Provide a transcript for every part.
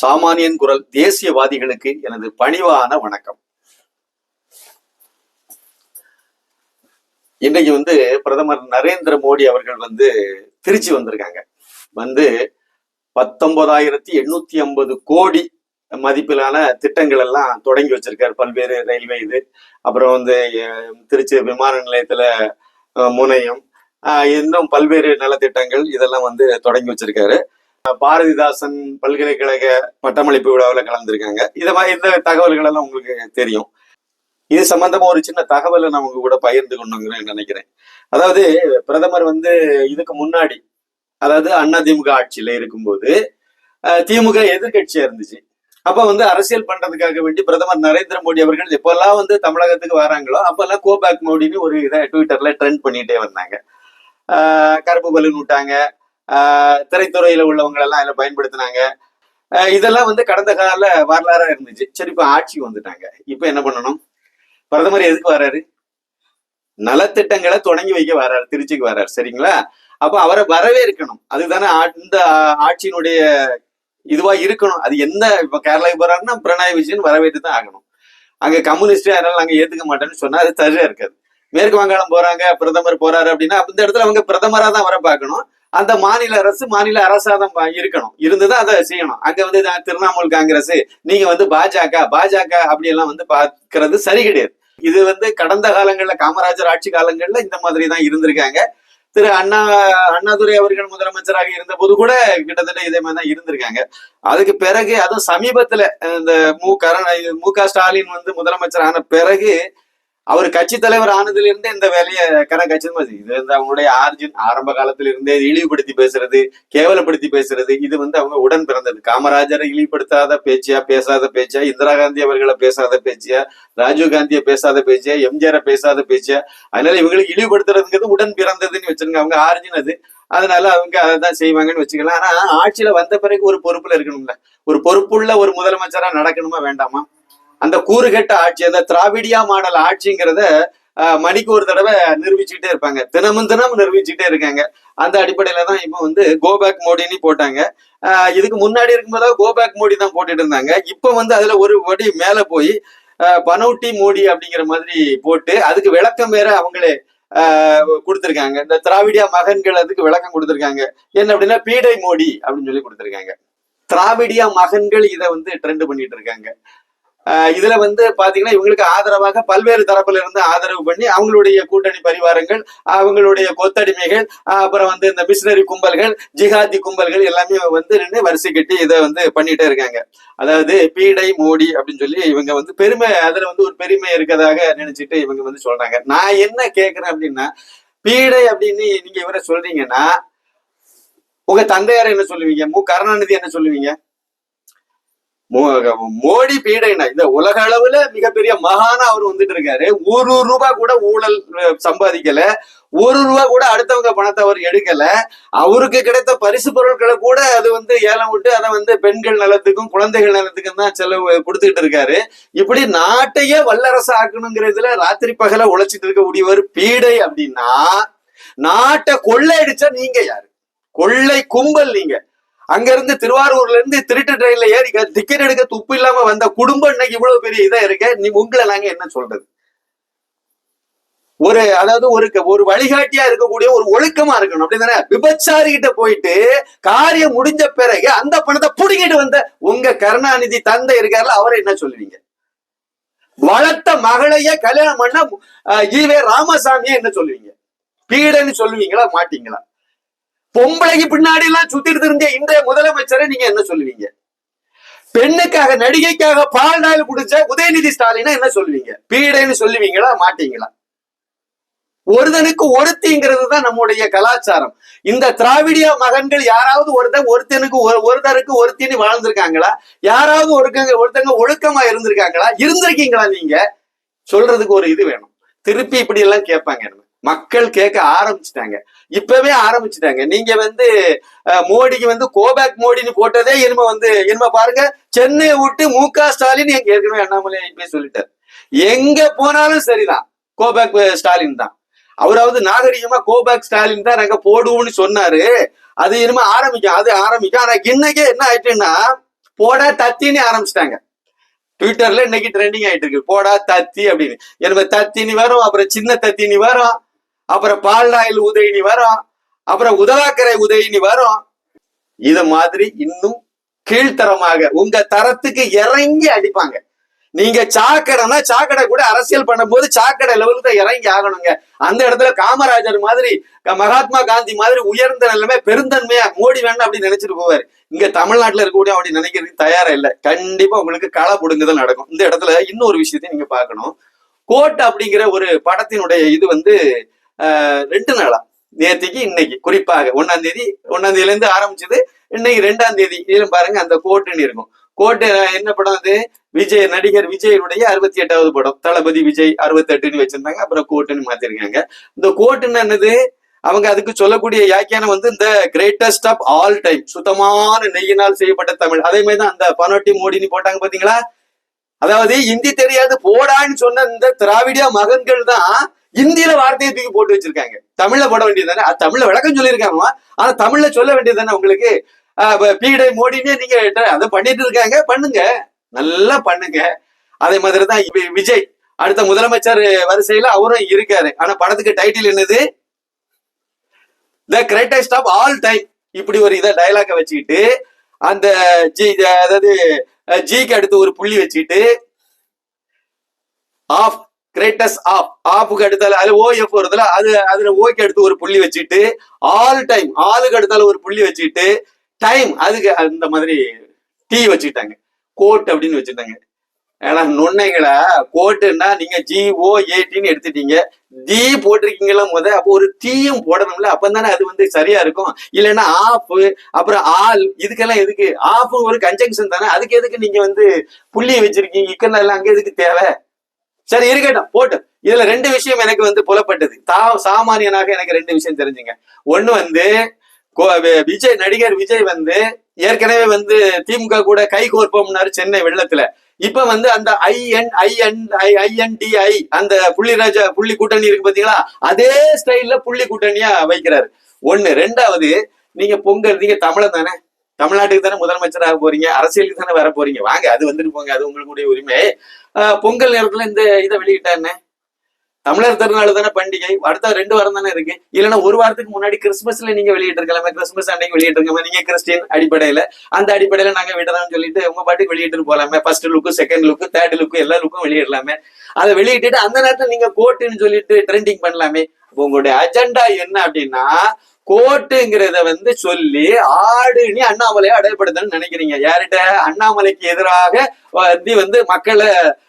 சாமானியன் குரல் தேசியவாதிகளுக்கு எனது பணிவான வணக்கம். இன்னைக்கு வந்து பிரதமர் நரேந்திர மோடி அவர்கள் வந்து திருச்சி வந்திருக்காங்க. வந்து பத்தொன்பதாயிரத்தி எண்ணூத்தி ஐம்பது கோடி மதிப்பிலான திட்டங்கள் எல்லாம் தொடங்கி வச்சிருக்காரு. பல்வேறு ரயில்வே இது அப்புறம் வந்து திருச்சி விமான நிலையத்துல முனையம் இன்னும் பல்வேறு நலத்திட்டங்கள் இதெல்லாம் வந்து தொடங்கி வச்சிருக்காரு. பாரதிதாசன் பல்கலைக்கழக பட்டமளிப்பு விழாவில் கலந்துருக்காங்க. இதை மாதிரி இந்த தகவல்கள் எல்லாம் உங்களுக்கு தெரியும். இது சம்பந்தமா ஒரு சின்ன தகவலை நான் உங்க கூட பகிர்ந்து கொண்டுங்கிறேன் நினைக்கிறேன். அதாவது பிரதமர் வந்து இதுக்கு முன்னாடி அதாவது அண்ணா திமுக ஆட்சியில இருக்கும்போது திமுக எதிர்கட்சியா இருந்துச்சு. அப்ப வந்து அரசியல் பண்றதுக்காக வேண்டி பிரதமர் நரேந்திர மோடி அவர்கள் எப்பெல்லாம் வந்து தமிழகத்துக்கு வராங்களோ அப்பெல்லாம் கோபேக் மோடின்னு ஒரு இதை ட்விட்டர்ல ட்ரெண்ட் பண்ணிட்டே வந்தாங்க. ஆஹ் கருப்பு பலூன் விட்டாங்க. திரைத்துறையில உள்ளவங்க எல்லாம் இதுல பயன்படுத்தினாங்க. இதெல்லாம் வந்து கடந்த கால வரலாறா இருந்துச்சு. சரி இப்ப ஆட்சிக்கு வந்துட்டாங்க. இப்போ என்ன பண்ணணும்? பிரதமர் எதுக்கு வராரு? நலத்திட்டங்களை தொடங்கி வைக்க வராரு திருச்சிக்கு வராரு. சரிங்களா? அப்போ அவரை வரவே இருக்கணும் அதுதானே இந்த ஆட்சியினுடைய இதுவா இருக்கணும். அது என்ன இப்போ கேரளாவுக்கு போறாருன்னா பிரணாய் விஜயன் வரவேற்று தான் ஆகணும். அங்க கம்யூனிஸ்ட் யாராலும் நாங்க ஏத்துக்க மாட்டேன்னு சொன்னா அது சரியா இருக்காது. மேற்கு வங்காளம் போறாங்க பிரதமர் போறாரு அப்படின்னா அப்ப இந்த இடத்துல அவங்க பிரதமரா தான் வர பார்க்கணும். அந்த மாநில அரசு மாநில அரசா தான் இருக்கணும். இருந்துதான் அதை செய்யணும். அங்க வந்து திரிணாமுல் காங்கிரஸ் நீங்க வந்து பாஜக பாஜக அப்படி எல்லாம் வந்து பாக்குறது சரி கிடையாது. இது வந்து கடந்த காலங்கள்ல காமராஜர் ஆட்சி காலங்கள்ல இந்த மாதிரி தான் இருந்திருக்காங்க. திரு அண்ணா அண்ணாதுரை அவர்கள் முதலமைச்சராக இருந்த போது கூட கிட்டத்தட்ட இதே மாதிரி தான் இருந்திருக்காங்க. அதுக்கு பிறகு அதுவும் சமீபத்துல இந்த மு கரண மு க ஸ்டாலின் வந்து முதலமைச்சர் ஆன பிறகு அவர் கட்சி தலைவர் ஆனதுல இருந்தே இந்த வேலையை கர கட்சி இது வந்து அவங்களுடைய ஆர்ஜின் ஆரம்ப காலத்துல இருந்தே இழிவுபடுத்தி பேசுறது கேவலப்படுத்தி பேசுறது இது வந்து அவங்க உடன் பிறந்தது. காமராஜரை இழிவுபடுத்தாத பேச்சியா பேசாத பேச்சியா இந்திரா காந்தி அவர்களை பேசாத பேச்சியா ராஜீவ் காந்தியை பேசாத பேச்சியா எம்ஜிஆரை பேசாத பேச்சியா அதனால இவங்களுக்கு இழிவுபடுத்துறதுங்கிறது உடன் பிறந்ததுன்னு வச்சிருங்க அவங்க ஆர்ஜின் அது. அதனால அவங்க அதான் செய்வாங்கன்னு வச்சுக்கலாம். ஆனா ஆட்சியில வந்த பிறகு ஒரு பொறுப்புல இருக்கணும்ல. ஒரு பொறுப்புள்ள ஒரு முதலமைச்சரா நடக்கணுமா வேண்டாமா? அந்த கூறுகெட்ட ஆட்சி அந்த திராவிடியா மாடல் ஆட்சிங்கிறத ஆஹ், மணிக்கு ஒரு தடவை நிரூபிச்சுட்டே இருப்பாங்க. தினமும் தினமும் நிரூபிச்சுட்டே இருக்காங்க. அந்த அடிப்படையில தான் இப்போ வந்து கோபேக் மோடின்னு போட்டாங்க. ஆஹ், இதுக்கு முன்னாடி இருக்கும்போது கோபேக் மோடி தான் போட்டுட்டு இருந்தாங்க. இப்போ வந்து அதுல ஒரு படி மேல போய் ஆஹ், பனௌட்டி மோடி அப்படிங்கிற மாதிரி போட்டு அதுக்கு விளக்கம் வேற அவங்களே ஆஹ், கொடுத்திருக்காங்க. இந்த திராவிடியா மகன்கள் அதுக்கு விளக்கம் கொடுத்திருக்காங்க. என்ன அப்படின்னா பீடை மோடி அப்படின்னு சொல்லி கொடுத்திருக்காங்க. திராவிடியா மகன்கள் இதை வந்து ட்ரெண்ட் பண்ணிட்டு இருக்காங்க. இதுல வந்து பாத்தீங்கன்னா இவங்களுக்கு ஆதரவாக பல்வேறு தரப்புல இருந்து ஆதரவு பண்ணி அவங்களுடைய கூட்டணி பரிவாரங்கள் அவங்களுடைய கொத்தடிமைகள் அப்புறம் வந்து இந்த மிஷினரி கும்பல்கள் ஜிஹாதி கும்பல்கள் எல்லாமே வந்து நின்று வரிசை கட்டி இதை வந்து பண்ணிட்டே இருக்காங்க. அதாவது பீடை மோடி அப்படின்னு சொல்லி இவங்க வந்து பெருமை அதுல வந்து ஒரு பெருமை இருக்கதாக நினைச்சிட்டு இவங்க வந்து சொல்றாங்க. நான் என்ன கேக்குறேன் அப்படின்னா பீடை அப்படின்னு நீங்க இவரை சொல்றீங்கன்னா உங்க தந்தையார் என்ன சொல்லுவீங்க? மு. கருணாநிதி என்ன சொல்லுவீங்க? மோடி பீடைனா இந்த உலக அளவுல மிகப்பெரிய மகானா அவர் வந்துட்டு இருக்காரு. ஒரு ரூபாய் கூட ஊழல் சம்பாதிக்கல. ஒரு ரூபா கூட அடுத்தவங்க பணத்தை அவர் எடுக்கல. அவருக்கு கிடைத்த பரிசு பொருட்களை கூட அது வந்து ஏலம் விட்டு அதை வந்து பெண்கள் நலத்துக்கும் குழந்தைகள் நலத்துக்கும் தான் செலவு கொடுத்துக்கிட்டு இருக்காரு. இப்படி நாட்டையே வல்லரசு ஆக்கணுங்கிறதுல ராத்திரி பகல உழைச்சிட்டு இருக்கக்கூடியவர் பீடை அப்படின்னா நாட்டை கொள்ளையடிச்சா நீங்க யாரு? கொள்ளை கும்பல் நீங்க. அங்க இருந்து திருவாரூர்ல இருந்து திருட்டு ட்ரெயின்ல ஏறி டிக்கெட் எடுக்க துப்பு இல்லாம வந்த குடும்பம் இன்னைக்கு இவ்வளவு பெரிய இதா இருக்க? நீ உங்களை நாங்க என்ன சொல்றது? ஒரு அதாவது ஒரு ஒரு வழிகாட்டியா இருக்கக்கூடிய ஒரு ஒழுக்கமா இருக்கணும். அப்படிதானே? விபச்சாரி கிட்ட போயிட்டு காரியம் முடிஞ்ச பிறகு அந்த பணத்தை புடுங்கிட்டு வந்த உங்க கருணாநிதி தந்தை இருக்காருல அவரை என்ன சொல்லுவீங்க? வளர்த்த மகளையே கல்யாணம் பண்ண அஹ், ஈவே ராமசாமியை என்ன சொல்லுவீங்க? பீடன்னு சொல்லுவீங்களா மாட்டீங்களா? பொம்பளைக்கு பின்னாடி எல்லாம் சுத்திட்டு இருந்த இன்றைய முதலமைச்சரை நீங்க என்ன சொல்லுவீங்க? பெண்ணுக்காக நடிகைக்காக பால் நாள் குடிச்ச உதயநிதி ஸ்டாலினா என்ன சொல்லுவீங்க? பீடைன்னு சொல்லுவீங்களா? மாட்டீங்களா? ஒருதனுக்கு ஒருத்திங்கிறது தான் நம்முடைய கலாச்சாரம். இந்த திராவிடிய மகன்கள் யாராவது ஒருத்தன் ஒருத்தனுக்கு ஒருத்தருக்கு ஒருத்தின்னு வாழ்ந்திருக்காங்களா? யாராவது ஒருத்தங்க ஒருத்தங்க ஒழுக்கமா இருந்திருக்காங்களா? இருந்திருக்கீங்களா நீங்க? சொல்றதுக்கு ஒரு இது வேணும். திருப்பி இப்படி எல்லாம் கேட்பாங்க மக்கள் கேட்க ஆரம்பிச்சிட்டாங்க. இப்பவே ஆரம்பிச்சிட்டாங்க. நீங்க வந்து மோடிக்கு வந்து கோபேக் மோடின்னு போட்டதே இனிமே வந்து இனிமே பாருங்க சென்னையை விட்டு மு க ஸ்டாலின் எங்க ஏற்கனவே அண்ணாமலை இப்பயே சொல்லிட்டார். எங்க போனாலும் சரிதான். கோபேக் ஸ்டாலின் தான். அவராவது நாகரிகமா கோபேக் ஸ்டாலின் தான் நாங்க போடுவோம்னு சொன்னாரு. அது இனிமே ஆரம்பிக்கும். அது ஆரம்பிக்கும். ஆனா இன்னைக்கே என்ன ஆயிட்டுன்னா போட தத்தின்னு ஆரம்பிச்சிட்டாங்க. ட்விட்டர்ல இன்னைக்கு ட்ரெண்டிங் ஆயிட்டு இருக்கு. போடா தத்தி அப்படின்னு. எனக்கு தத்தினி வரும் அப்புறம் சின்ன தத்தினி வரும். அப்புறம் பால்டாயில் உதயினி வரும். அப்புறம் உதவாக்கரை உதயினி வரும். இது மாதிரி இன்னும் கீழ்த்தரமாக உங்க தரத்துக்கு இறங்கி அடிப்பாங்க. நீங்க சாக்கடைனா சாக்கடை கூட அரசியல் பண்ணும்போது சாக்கடை லெவலுக்கு தான் இறங்கி ஆகணுங்க. அந்த இடத்துல காமராஜர் மாதிரி மகாத்மா காந்தி மாதிரி உயர்ந்த நிலைமை பெருந்தன்மையா மோடி வேணும் அப்படின்னு நினைச்சிட்டு போவாரு. இங்க தமிழ்நாட்டுல இருக்கக்கூடிய அப்படி நினைக்கிறதுக்கு தயாரா இல்லை. கண்டிப்பா உங்களுக்கு களை புடுங்குதல் நடக்கும். இந்த இடத்துல இன்னொரு விஷயத்தையும் நீங்க பார்க்கணும். கோட் அப்படிங்கிற ஒரு படத்தினுடைய இது வந்து ரெண்டு நாளா. நேத்திக்கு இன்னைக்கு. குறிப்பாக ஒன்னாம் தேதி ஒன்னாம் தேதியில இருந்து ஆரம்பிச்சது இன்னைக்கு ரெண்டாம் தேதி. இதிலும் பாருங்க அந்த கோட்டுன்னு இருக்கும். கோட்டு என்ன படம் அது? விஜய் நடிகர் விஜயனுடைய அறுபத்தி எட்டாவது படம். தளபதி விஜய் அறுபத்தி எட்டுன்னு வச்சிருந்தாங்க. அப்புறம் கோட்டுன்னு மாத்திருக்காங்க. இந்த கோட்டுன்னு என்னது? அவங்க அதுக்கு சொல்லக்கூடிய யாக்கியானம் வந்து இந்த கிரேட்டஸ்ட் ஆஃப் ஆல் டைம் சுத்தமான நெய்யினால் செய்யப்பட்ட தமிழ். அதே மாதிரி தான் அந்த பனோட்டி மோடின்னு போட்டாங்க பாத்தீங்களா? அதாவது இந்தி தெரியாது போடான்னு சொன்ன இந்த திராவிடியா மகன்கள் தான் இந்தியில வார்த்தையை தூக்கி போட்டு வச்சிருக்காங்க. தமிழ்ல போட வேண்டியது தானே அது தமிழ்ல விளக்கம் சொல்லியிருக்காங்க ஆனா தமிழ்ல சொல்ல வேண்டியது தானே உங்களுக்கு பீடை மோடினே நீங்க அதை பண்ணிட்டு இருக்காங்க. பண்ணுங்க. நல்லா பண்ணுங்க. அதே மாதிரி தான் விஜய் அடுத்த முதலமைச்சர் வரிசையில அவரும் இருக்காரு. ஆனா படத்துக்கு டைட்டில் என்னது? The greatest of all time இப்படி ஒரு இதை டைலாக வச்சுக்கிட்டு அந்த ஜி அதாவது ஜிக்கு அடுத்து ஒரு புள்ளி வச்சுக்கிட்டு ஆஃப் கிரேட்டஸ்ட் ஆஃப் ஆப்புக்கு அடுத்தால அது ஓஎஃப் வருதுல அது அதுல ஓக்கு எடுத்து ஒரு புள்ளி வச்சுட்டு ஆல் டைம் ஆளுக்கு அடுத்தால ஒரு புள்ளி வச்சுட்டு டைம் அதுக்கு அந்த மாதிரி டீ வச்சுக்கிட்டாங்க. கோட் அப்படின்னு வச்சுட்டாங்க ஏன்னா நுண்ணைங்களா கோட்டுன்னா நீங்க ஜி ஓ ஏடின்னு எடுத்துட்டீங்க. தி போட்டிருக்கீங்களா முத அப்போ ஒரு டீயும் போடணும்ல அப்பதானே அது வந்து சரியா இருக்கும். இல்லைன்னா ஆஃப் அப்புறம் ஆல் இதுக்கெல்லாம் எதுக்கு? ஆஃப் ஒரு கன்ஜங்ஷன் தானே. அதுக்கு எதுக்கு நீங்க வந்து புள்ளியை வச்சிருக்கீங்க? இக்கெல்லாம் எல்லாம் அங்கே எதுக்கு தேவை? சரி இருக்கட்டும் போட்டு. இதுல ரெண்டு விஷயம் எனக்கு வந்து புலப்பட்டது. தா சாமானியனாக எனக்கு ரெண்டு விஷயம் தெரிஞ்சுங்க. ஒண்ணு வந்து கோ- விஜய் நடிகர் விஜய் வந்து ஏற்கனவே வந்து திமுக கூட கை கோர்ப்போம்னாரு சென்னை வெள்ளத்துல. இப்ப வந்து அந்த ஐஎன் ஐஎன் ஐஎன்டிஐ அந்த புள்ளிராஜா புள்ளி கூட்டணி இருக்கு பாத்தீங்களா? அதே ஸ்டைல்ல புள்ளி கூட்டணியா வைக்கிறாரு. ஒண்ணு. ரெண்டாவது நீங்க பொங்கல் நீங்க தமிழன் தானே? தமிழ்நாட்டுக்கு தானே முதலமைச்சராக போறீங்க அரசியலுக்கு தானே வர போறீங்க. வாங்க அது வந்துட்டு போங்க அது உங்களுடைய உரிமை. ஆஹ் பொங்கல் நேரத்துல இந்த இதை வெளியிட்டானே தமிழர் திருநாள் தானே பண்டிகை அடுத்த ரெண்டு வாரம் தானே இருக்கு. இல்லைன்னா ஒரு வாரத்துக்கு முன்னாடி கிறிஸ்மஸ்ல நீங்க வெளியிட்டிருக்கலாமே கிறிஸ்மஸ் அன்னைக்கு வெளியிட்டிருக்கலாமே நீங்க கிறிஸ்டின் அடிப்படையில. அந்த அடிப்படையில நாங்க விடலாம்னு சொல்லிட்டு உங்க பாட்டுக்கு வெளியிட்டு போலாமே. First look second look third look எல்லா லுக்கும் வெளியிடலாமே. அதை வெளியிட்டுட்டு அந்த நேரத்துல நீங்க கோட்டுன்னு சொல்லிட்டு ட்ரெண்டிங் பண்ணலாமே. உங்களுடைய அஜெண்டா என்ன அப்படின்னா கோட்டுங்கிறத வந்து சொல்லி ஆடுன்னு அண்ணாமலையை அடையப்படுத்தணும்னு நினைக்கிறீங்க. யார்கிட்ட? அண்ணாமலைக்கு எதிராக வந்து வந்து மக்களை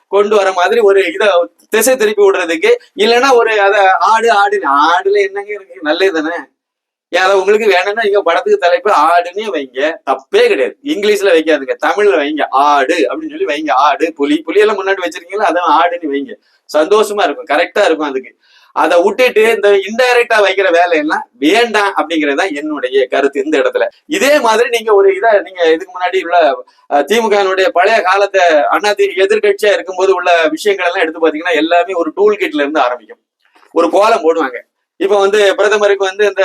கொண்டு வர மாதிரி ஒரு இதை திசை திருப்பி விடுறதுக்கு இல்லைன்னா ஒரு அத ஆடு ஆடு ஆடுல என்னங்க இருக்கு? நல்லது தானே. அதை உங்களுக்கு வேணும்னா இங்க படத்துக்கு தலைப்பு ஆடுன்னே வைங்க. தப்பே கிடையாது. இங்கிலீஷ்ல வைக்காதுங்க. தமிழ்ல வைங்க. ஆடு அப்படின்னு சொல்லி வைங்க. ஆடு புலி. புலியெல்லாம் முன்னாடி வச்சிருக்கீங்களா? அதான் ஆடுன்னு வைங்க. சந்தோஷமா இருக்கும். கரெக்டா இருக்கும் அதுக்கு. அதை விட்டுட்டு இந்த இன்டைரக்டா வைக்கிற வேலையெல்லாம் வேண்டாம் அப்படிங்கறதுதான் என்னுடைய கருத்து இந்த இடத்துல. இதே மாதிரி நீங்க ஒரு இதை நீங்க இதுக்கு முன்னாடி உள்ள திமுகனுடைய பழைய காலத்தை அண்ணா எதிர்கட்சியா இருக்கும்போது உள்ள விஷயங்கள் எல்லாம் எடுத்து பாத்தீங்கன்னா எல்லாமே ஒரு டூல் கிட்ல இருந்து ஆரம்பிக்கும். ஒரு கோலம் போடுவாங்க. இப்ப வந்து பிரதமருக்கு வந்து இந்த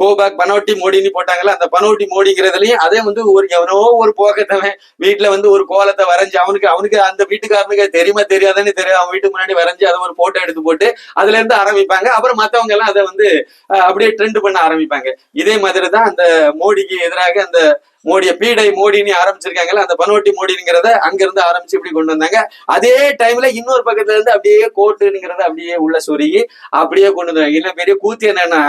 கோபாக் பனோட்டி மோடின்னு போட்டாங்கல்ல அந்த பனோட்டி மோடிங்கிறதுலயும் அதே வந்து ஒரு எவனோ ஒரு போக்கத்தவன் வீட்டுல வந்து ஒரு கோலத்தை வரைஞ்சு அவனுக்கு அவனுக்கு அந்த வீட்டுக்காரனுக்கு தெரியுமா தெரியாதுன்னு தெரியும் அவன் வீட்டுக்கு முன்னாடி வரைஞ்சு அதை ஒரு போட்டோ எடுத்து போட்டு அதுல இருந்து ஆரம்பிப்பாங்க. அப்புறம் மத்தவங்க எல்லாம் அதை வந்து அப்படியே ட்ரெண்ட் பண்ண ஆரம்பிப்பாங்க. இதே மாதிரி தான் அந்த மோடிக்கு எதிராக அந்த மோடிய பீடை மோடின்னு ஆரம்பிச்சிருக்காங்கல்ல அந்த பனோட்டி மோடிங்கிறத அங்க இருந்து ஆரம்பிச்சு இப்படி கொண்டு வந்தாங்க. அதே டைம்ல இன்னொரு பக்கத்துல இருந்து அப்படியே கோட்டுங்கிறத அப்படியே உள்ள சொருகி அப்படியே கொண்டு வந்தாங்க. இல்ல பெரிய கூத்து என்னன்னா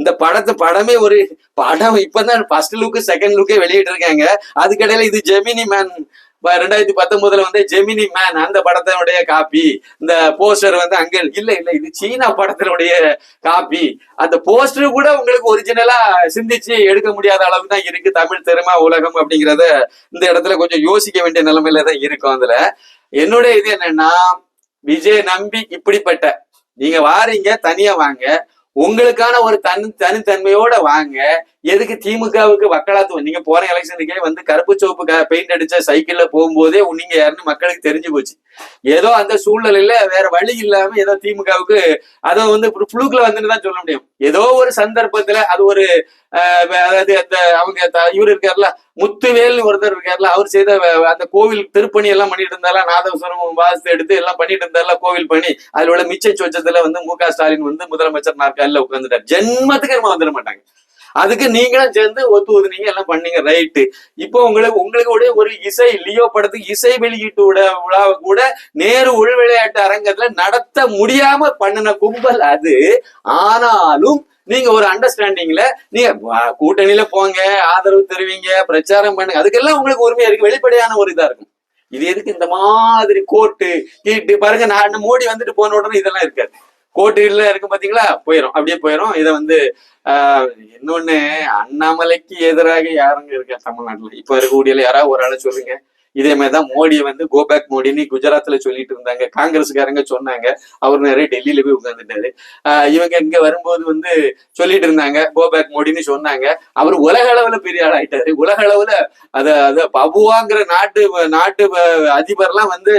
இந்த படத்து படமே ஒரு படம். இப்பதான் ஃபர்ஸ்ட் லுக்கு செகண்ட் லுக்கே வெளியிட்டு இருக்காங்க அதுக்கடையில இது ஜெமினி மேன் ரெண்டாயிரத்தி பத்தொன்பதுல வந்து ஜெமினி மேன் அந்த படத்தினுடைய காப்பி. இந்த போஸ்டர் வந்து அங்க இல்ல இல்ல இது சீனா படத்தினுடைய காப்பி. அந்த போஸ்டர் கூட உங்களுக்கு ஒரிஜினலா சிந்திச்சு எடுக்க முடியாத அளவு தான் இருக்கு. தமிழ் திறமை உலகம் அப்படிங்கறத இந்த இடத்துல கொஞ்சம் யோசிக்க வேண்டிய நிலைமையில தான் இருக்கும் அதுல. என்னுடைய இது என்னன்னா விஜய் நம்பி இப்படிப்பட்ட நீங்க வாரீங்க தனியா வாங்க. உங்களுக்கான ஒரு தனி தனித்தன்மையோட வாங்க. எதுக்கு திமுகவுக்கு வக்கலாத்துவம் நீங்க போற எலெக்ஷனுக்கே வந்து கருப்பு சோப்பு பெயிண்ட் அடிச்ச சைக்கிள்ல போகும்போதே நீங்க யாருன்னு மக்களுக்கு தெரிஞ்சு போச்சு. ஏதோ அந்த சூழ்நிலையில வேற வழி இல்லாம ஏதோ திமுகவுக்கு அதை வந்து புழுக்குல வந்துன்னு தான் சொல்ல முடியும். ஏதோ ஒரு சந்தர்ப்பத்துல அது ஒரு அஹ், அதாவது அந்த அவங்க இவர் இருக்காருல முத்துவேல்னு ஒருத்தர் இருக்காருல அவர் செய்த அந்த கோவில் திருப்பணி எல்லாம் பண்ணிட்டு இருந்தால நாதஸ்வரம் வாசத்தை எடுத்து எல்லாம் பண்ணிட்டு இருந்தால கோவில் பணி அதுல உள்ள மிச்ச சொச்சத்துல வந்து மு க ஸ்டாலின் வந்து முதலமைச்சர் நாற்காலில உட்கார்ந்துட்டார். ஜென்மத்துக்கு நம்ம வந்துட மாட்டாங்க. அதுக்கு நீங்களும் சேர்ந்து ஒத்து ஒதுனீங்க எல்லாம் பண்ணீங்க. ரைட்டு இப்போ உங்களுக்கு உங்களுக்கு ஒரு இசை லியோ படத்துக்கு இசை வெளியீட்டு விழாவை கூட நேரு உள் விளையாட்டு அரங்கத்துல நடத்த முடியாம பண்ணின கும்பல் அது. ஆனாலும் நீங்க ஒரு அண்டர்ஸ்டாண்டிங்ல நீங்க கூட்டணியில போங்க ஆதரவு தருவீங்க பிரச்சாரம் பண்ணுங்க. அதுக்கெல்லாம் உங்களுக்கு உரிமையா இருக்கு. வெளிப்படையான ஒரு இதா இருக்கும். இது எதுக்கு இந்த மாதிரி கோட்டு கீட்டு பாருங்க நான் மோடி வந்துட்டு போன உடனே இதெல்லாம் இருக்காது. கோட்டுல இருக்கும் பாத்தீங்களா? போயிரும். அப்படியே போயிரும். இதை வந்து ஆஹ், இன்னொன்னு அண்ணாமலைக்கு எதிராக யாருங்க இருக்கா தமிழ்நாட்டுல? இப்ப இருக்கக்கூடிய யாராவது ஒரு ஆளை சொல்லுங்க. இதே மாதிரிதான் மோடியை வந்து கோபேக் மோடின்னு குஜராத்ல சொல்லிட்டு இருந்தாங்க. காங்கிரஸ்காரங்க சொன்னாங்க. அவர் நிறைய டெல்லியில போய் உட்கார்ந்துட்டாரு. இவங்க இங்க வரும்போது வந்து சொல்லிட்டு இருந்தாங்க கோபேக் மோடின்னு சொன்னாங்க. அவர் உலக அளவுல பெரிய ஆள் ஆயிட்டாரு. உலக அளவுல அத அத பபுவாங்கிற நாட்டு நாட்டு அதிபர் அதிபர்லாம் வந்து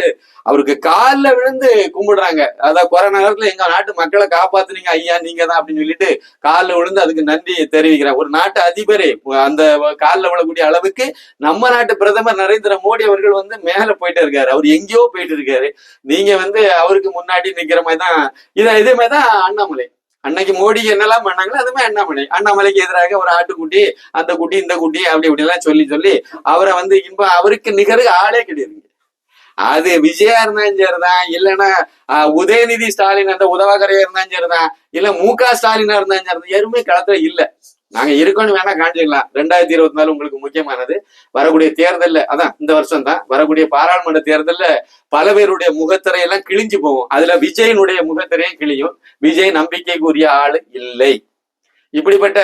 அவருக்கு கால்ல விழுந்து கும்பிடுறாங்க. அதான் கொரோனா நேரத்துல எங்க நாட்டு மக்களை காப்பாத்துனீங்க ஐயா நீங்க தான் அப்படின்னு சொல்லிட்டு கால்ல விழுந்து அதுக்கு நன்றி தெரிவிக்கிறேன் ஒரு நாட்டு அதிபரே அந்த கால்ல விழக்கூடிய அளவுக்கு நம்ம நாட்டு பிரதமர் நரேந்திர மோடி அவர்கள் வந்து மேல போயிட்டு இருக்காரு. அவர் எங்கேயோ போயிட்டு இருக்காரு. நீங்க வந்து அவருக்கு முன்னாடி நிக்கிற மாதிரி தான் இதை இதே மாதிரி தான் அண்ணாமலை. அன்னைக்கு மோடி என்னெல்லாம் பண்ணாங்களோ அதுமே அண்ணாமலை. அண்ணாமலைக்கு எதிராக ஒரு ஆட்டுக்குட்டி அந்த குட்டி இந்த குட்டி அப்படி இப்படி எல்லாம் சொல்லி சொல்லி அவரை வந்து இன்ப அவருக்கு நிகரு ஆளே கிடையாது. அது விஜயா இருந்தாலும் சரிதான். இல்லைன்னா உதயநிதி ஸ்டாலின் அந்த உதவகரையா இருந்தாலும் சரிதான். இல்ல மு க ஸ்டாலினா இருந்தாலும் சரிதான். யாருமே களத்துல இல்லை. நாங்க இருக்கோம்னு வேணா காஞ்சிக்கலாம் ரெண்டாயிரத்தி இருபத்தி நாலு உங்களுக்கு முக்கியமானது. வரக்கூடிய தேர்தல்ல அதான் இந்த வருஷம் தான் வரக்கூடிய பாராளுமன்ற தேர்தல்ல பல பேருடைய முகத்திரை எல்லாம் கிழிஞ்சு போகும். அதுல விஜயனுடைய முகத்திரையும் கிழியும். விஜய் நம்பிக்கைக்குரிய ஆள் இல்லை. இப்படிப்பட்ட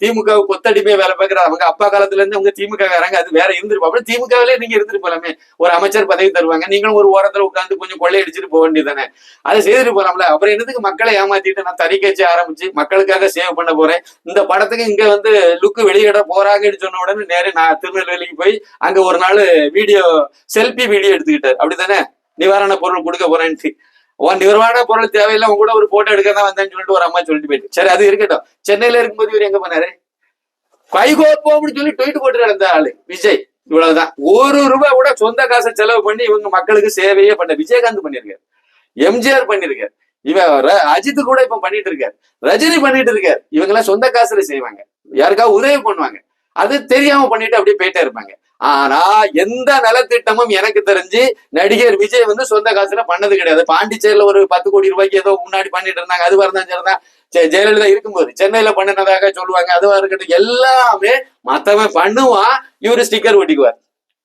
திமுக கொத்தடிமையை வேலை பார்க்கிற அவங்க அப்பா காலத்துல இருந்து உங்க திமுக காரங்க அது வேற இருந்திருப்பாங்க திமுகவிலே நீங்க இருந்துட்டு போலாமே. ஒரு அமைச்சர் பதவி தருவாங்க நீங்களும் ஒரு ஓரத்துல உட்கார்ந்து கொஞ்சம் கொள்ளையடிச்சிட்டு போக வேண்டியதானே அதை செய்துட்டு போலாம்ல. அப்புறம் என்னதுக்கு மக்களை ஏமாத்திட்டு நான் தறி கட்சி ஆரம்பிச்சு மக்களுக்காக சேவ் பண்ண போறேன்? இந்த படத்துக்கு இங்க வந்து லுக்கு வெளியிட போறாங்கன்னு சொன்ன உடனே நேரே நான் திருநெல்வேலிக்கு போய் அங்க ஒரு நாள் வீடியோ செல்ஃபி வீடியோ எடுத்துக்கிட்டார். அப்படித்தானே? நிவாரண பொருள் கொடுக்க போறேன்ட்டு. உன் நிர்வாண பொருள் தேவையில்லை உங்க கூட ஒரு போட்டோ எடுக்க தான் வந்தேன்னு சொல்லிட்டு ஒரு அம்மா சொல்லிட்டு போயிட்டு. சரி அது இருக்கட்டும். சென்னையில இருக்கும்போது இவர் எங்க போனாரு? கைகோப்போம்னு சொல்லி ட்வீட் போட்டு கிடந்த ஆளு விஜய். இவ்வளவுதான். ஒரு ரூபாய் கூட சொந்த காசை செலவு பண்ணி இவங்க மக்களுக்கு சேவையே பண்ண விஜயகாந்த் பண்ணிருக்காரு. எம்ஜிஆர் பண்ணிருக்காரு. இவன் அஜித் கூட இப்ப பண்ணிட்டு இருக்காரு. ரஜினி பண்ணிட்டு இருக்காரு. இவங்க எல்லாம் சொந்த காசுல செய்வாங்க. யாருக்காவது உதவி பண்ணுவாங்க. அது தெரியாம பண்ணிட்டு அப்படியே போயிட்டே இருப்பாங்க. ஆனா எந்த நலத்திட்டமும் எனக்கு தெரிஞ்சு நடிகர் விஜய் வந்து சொந்த காசுல பண்ணது கிடையாது. பாண்டிச்சேரியில ஒரு பத்து கோடி ரூபாய்க்கு ஏதோ முன்னாடி பண்ணிட்டு இருந்தாங்க. அது வரதான் சரிதான். ஜெயலலிதா இருக்கும்போது சென்னையில பண்ணினதாக சொல்லுவாங்க. அதுவா இருக்கட்டும் எல்லாமே மத்தவன் பண்ணுவான். இவரு ஸ்டிக்கர் ஒட்டிக்குவார்.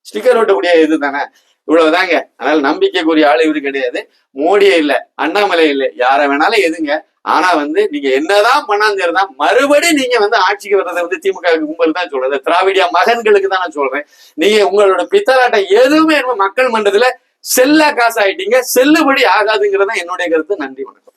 ஸ்டிக்கர் ஒட்டக்கூடிய இதுதானே. இவ்வளவுதாங்க. அதனால நம்பிக்கைக்குரிய ஆள் இவரு கிடையாது. மோடியே இல்ல அண்ணாமலை இல்ல. யார வேணாலும் எதுங்க. ஆனா வந்து நீங்க என்னதான் பண்ணாலும் சரிதான். மறுபடியும் நீங்க வந்து ஆட்சிக்கு வர்றதை வந்து திமுக கும்பல் தான் சொல்றது. திராவிடியா மகன்களுக்கு தான் நான் சொல்றேன். நீங்க உங்களோட பித்தலாட்டம் எதுவுமே மக்கள் மன்றத்துல செல்ல காசு ஆயிட்டீங்க செல்லுபடி ஆகாதுங்கிறதா என்னுடைய கருத்து. நன்றி வணக்கம்.